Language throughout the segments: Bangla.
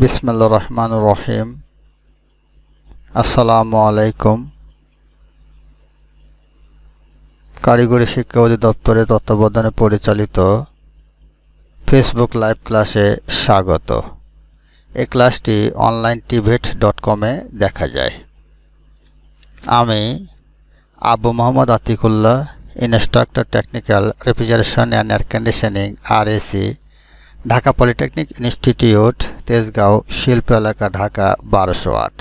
বিসমুল্লা রহমান রহিম আসসালামু আলাইকুম কারিগরি শিক্ষা অধিদপ্তরের তত্ত্বাবধানে পরিচালিত ফেসবুক লাইভ ক্লাসে স্বাগত। এই ক্লাসটি অনলাইন টিভেট ডট কমে দেখা যায়। আমি Abu Mohammad Atikullah instructor technical refrigeration and air conditioning R Dhaka polytechnic institute, Tejgaon শিল্প এলাকা, ঢাকা, বারোশো আট।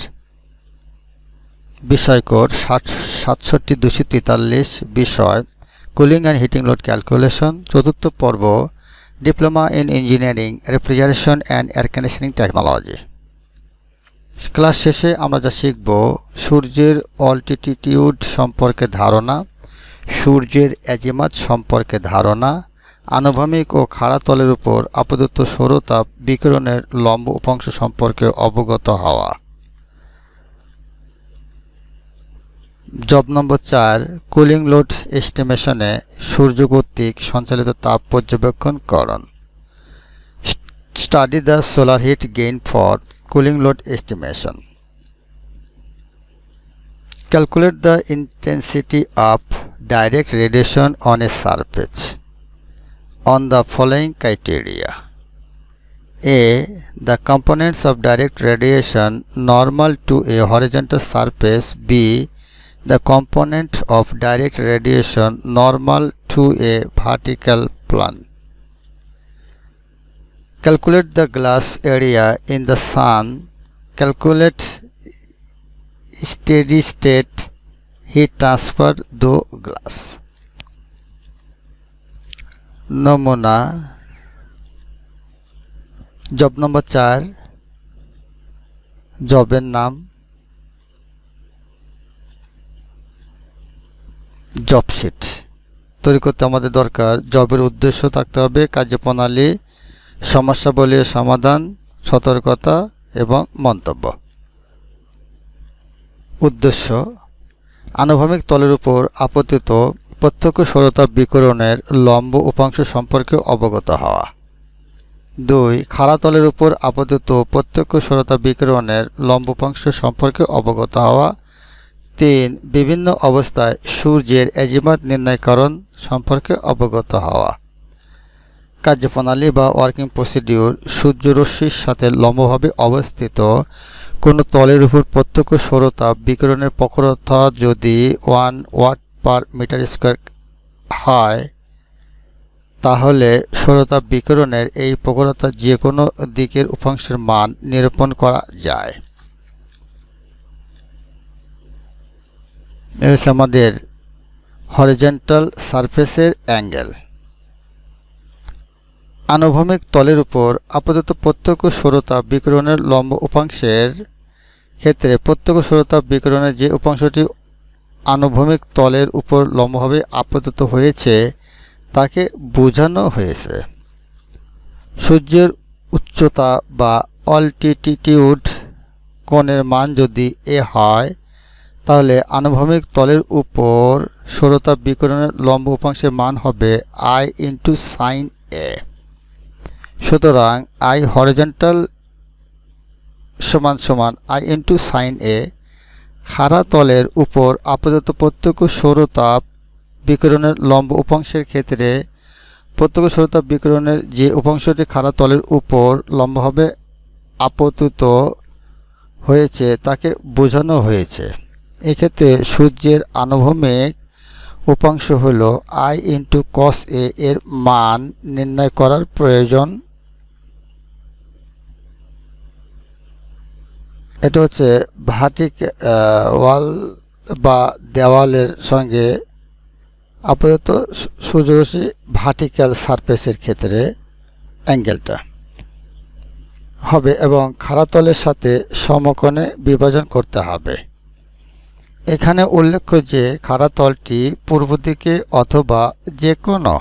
বিষয় কোড ষাট সাতষট্টি দুশো তেতাল্লিশ, বিষয়, cooling and heating load calculation, চতুর্থ পর্ব, diploma in engineering, refrigeration and air conditioning technology. Class শেষে আমরা যা শিখব, সূর্যের অল্টিটিউড সম্পর্কে ধারণা, সূর্যের অ্যাজিমাত সম্পর্কে ধারণা আনুভূমিক ও খাড়া তলের উপর আপাতত সৌরতাপ বিকিরণের লম্ব উপাংশ সম্পর্কে অবগত হওয়া। জব নম্বর চার, কুলিং লোড এস্টিমেশনে সূর্য কর্তৃক সঞ্চালিত তাপ পর্যবেক্ষণ করণ। Study the solar heat gain for cooling load estimation. Calculate the intensity of direct radiation on a surface on the following criteria. A. The components of direct radiation normal to a horizontal surface. B. The component of direct radiation normal to a vertical plane. Calculate the glass area in the sun. Calculate steady state heat transfer through glass. নমুনা জব নম্বর চার। জবের নাম। জব তৈরি করতে আমাদের দরকার। জবের উদ্দেশ্য থাকতে হবে কার্যপ্রণালী, সমস্যাবলী সমাধান, সতর্কতা এবং মন্তব্য। উদ্দেশ্য, আনুভূমিক তলের উপর আপতিত প্রত্যক্ষ সৌরতাপ বিকিরণের লম্ব উপাংশ সম্পর্কে অবগত হওয়া। দুই, খাড়া তলের উপর আপাতত প্রত্যক্ষ সৌরতাপ বিকিরণের লম্ব উপাংশ সম্পর্কে অবগত হওয়া। তিন, বিভিন্ন অবস্থায় সূর্যের এজিমাত নির্ণয়করণ সম্পর্কে অবগত হওয়া। কার্যপ্রণালী বা ওয়ার্কিং প্রসিডিউর সূর্যরশ্মির সাথে লম্বভাবে অবস্থিত। কোনো তলের উপর প্রত্যক্ষ সৌরতাপ বিকিরণের প্রখরতা যদি one watt per metre square হয়, তাহলে সৌরতাপ বিকিরণের এই প্রখরতা যে কোনো দিকের উপাংশের মান নিরূপণ করা যায়। হচ্ছে আমাদের হরিজেন্টাল সারফেসের অ্যাঙ্গেল আনুভূমিক তলের উপর আপাতত প্রত্যক্ষ সৌরতাপ বিকিরণের লম্ব উপাংশের ক্ষেত্রে প্রত্যক্ষ সৌরতাপ বিকিরণের যে উপাংশটি আনুভূমিক তলের উপর লম্বভাবে আপাতত হয়েছে, তাকে বোঝানো হয়েছে। সূর্যের উচ্চতা বা অল্টিটিউড কোণের মান যদি এ হয়, তাহলে আনুভূমিক তলের উপর সৌরতাপ বিকিরণের লম্ব উপাংশের মান হবে আই ইন্টু সাইন এ সুতরাং আই হরিজেন্টাল সমান সমান আই ইন্টু সাইন এ খাড়া তলের উপর আপাতত প্রত্যক্ষ সৌরতাপ বিকিরণের লম্ব উপাংশের ক্ষেত্রে প্রত্যক্ষ সৌরতাপ বিকিরণের যে উপাংশটি খাড়া তলের উপর লম্বভাবে আপতিত হয়েছে, তাকে বোঝানো হয়েছে। এক্ষেত্রে সূর্যের আনুভূমিক উপাংশ হল আই ইন্টু কস এ এর মান নির্ণয় করার প্রয়োজন এটা হচ্ছে ভাটিক ওয়াল বা দেওয়ালের সঙ্গে আপাতত সূর্যরশ্মি ভার্টিক্যাল সারফেসের ক্ষেত্রে অ্যাঙ্গেলটা হবে এবং খাড়াতলের সাথে সমকোণে বিভাজন করতে হবে। এখানে উল্লেখ্য যে খাড়াতলটি পূর্ব দিকে অথবা যে কোনো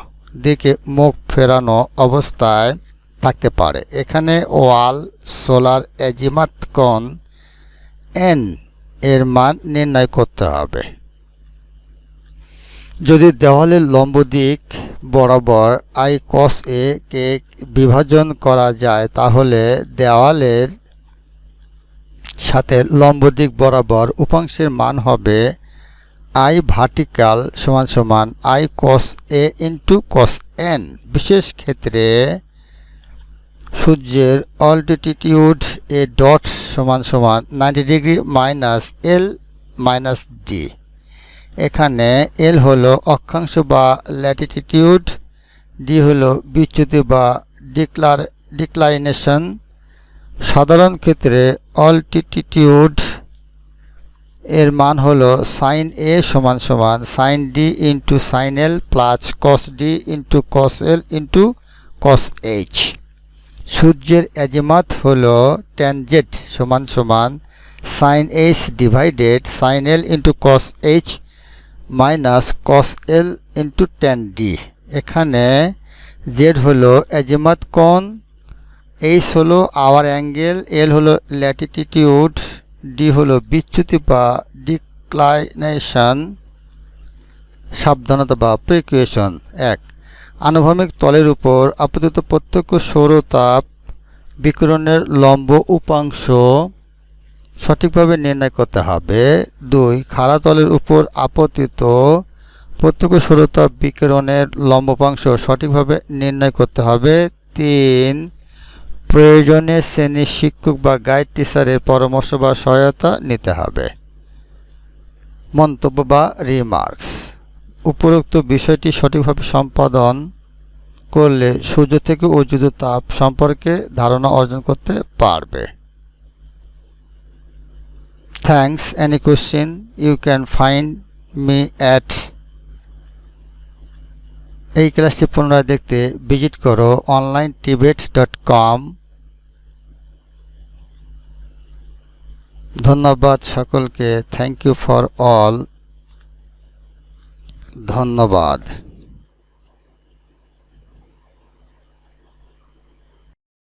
দিকে মুখ ফেরানো অবস্থায় থাকতে পারে। এখানে ওয়াল, সোলার এজিমাত কোণ এন এর মান নির্ণয় করতে হবে। যদি দেওয়ালের লম্ব দিক বরাবর আই কস এ কে বিভাজন করা যায়, তাহলে দেওয়ালের সাথে লম্ব দিক বরাবর উপাংশের মান হবে আই ভার্টিক্যাল সমান সমান I cos A into cos N বিশেষ ক্ষেত্রে সূর্যের অল্টিটিউড এ ডট সমান সমান ninety degree minus L minus D এখানে এল হলো অক্ষাংশ বা ল্যাটিটিউড ডি হলো বিচ্যুতি বা ডিক্লার ডিক্লাইনেশন সাধারণ ক্ষেত্রে অল্টিটিউড এর মান হলো সাইন এ সমান সমান sine D into sine L plus cos D into cos L into cos H সূর্যের অ্যাজিমাত হলো ট্যানজেট সমান সমান sine H divided sine L into cos H minus cos L into tan D এখানে জেড হলো অ্যাজিমাত কোণ এইচ হলো আওয়ার অ্যাঙ্গেল এল হলো ল্যাটিটিউড ডি হলো বিচ্যুতি বা ডিক্লাইনেশন, সাবধানতা বা প্রিকুয়েশন এক। আনুভূমিক তলের উপর আপাতত প্রত্যক্ষ সৌরতাপ বিকিরণের লম্ব উপাংশ সঠিকভাবে নির্ণয় করতে হবে। দুই, খাড়া তলের উপর আপতিত প্রত্যক্ষ সৌরতাপ বিকিরণের লম্ব উপাংশ সঠিকভাবে নির্ণয় করতে হবে। তিন, প্রয়োজনে শ্রেণির শিক্ষক বা গাইড টিচারের পরামর্শ বা সহায়তা নিতে হবে। মন্তব্য বা রিমার্কস। উপরোক্ত বিষয়টি সঠিকভাবে সম্পাদন করলে সূর্য থেকে অর্জিত তাপ সম্পর্কে ধারণা অর্জন করতে পারবে। Thanks any question you can find me at এই ক্লাসটি পুনরায় দেখতে ভিজিট করো অনলাইন টিবেট ডট কম ধন্যবাদ সকলকে। থ্যাংক ইউ ফর অল ধন্যবাদ